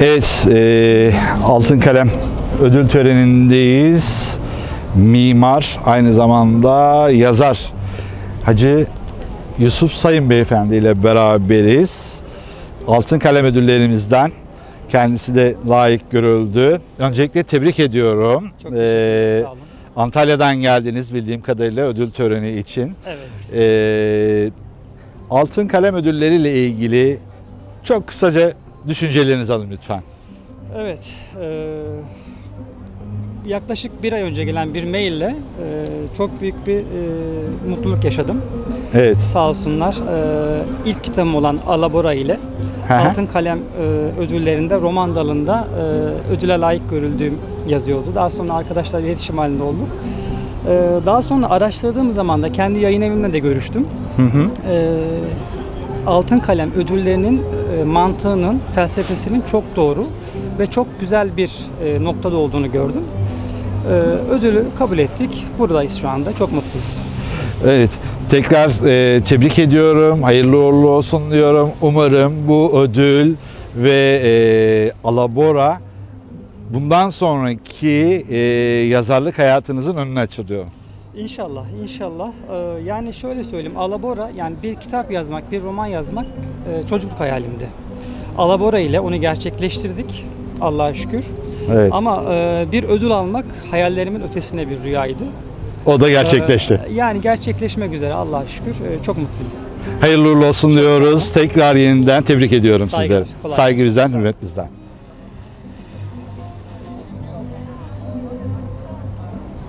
Evet, e, Altın Kalem ödül törenindeyiz. Mimar, aynı zamanda yazar Hacı Yusuf Sayın Beyefendi ile beraberiz. Altın Kalem ödüllerimizden kendisi de layık görüldü. Öncelikle tebrik ediyorum. Çok Ee. Sağ olun. Antalya'dan geldiniz bildiğim kadarıyla ödül töreni için. Evet. Ee, Altın Kalem ödülleriyle ilgili çok kısaca düşüncelerinizi alın lütfen. Evet. eee, yaklaşık bir ay önce gelen bir maille eee, çok büyük bir eee, mutluluk yaşadım. Evet. Sağ olsunlar. Eee ilk kitabım olan Alabora ile hı. Altın Kalem eee, ödüllerinde roman dalında eee, ödüle layık görüldüğüm yazıyordu. Daha sonra arkadaşlarla iletişim halinde olduk. Eee, daha sonra araştırdığım zaman da kendi yayın evimle de görüştüm. Hı hı. Ee, Altın Kalem ödüllerinin e, mantığının, felsefesinin çok doğru ve çok güzel bir e, noktada olduğunu gördüm. Ee, ödülü kabul ettik. Buradayız şu anda. Çok mutluyuz. Evet. Tekrar e, tebrik ediyorum. Hayırlı uğurlu olsun diyorum. Umarım bu ödül ve e, Alabora bundan sonraki e, yazarlık hayatınızın önünü açılıyor. İnşallah, inşallah. Ee, yani şöyle söyleyeyim. Alabora, yani bir kitap yazmak, bir roman yazmak e, çocukluk hayalimdi. Alabora ile onu gerçekleştirdik. Allah'a şükür. Evet. Ama e, bir ödül almak hayallerimin ötesine bir rüyaydı. o da gerçekleşti. Ee, Yani gerçekleşmek üzere Allah'a şükür. Ee, Çok mutluyum. Hayırlı uğurlu olsun diyoruz. Tekrar yeniden tebrik ediyorum Saygılar, sizleri. kolay Saygı gelsin. bizden, hürmet bizden.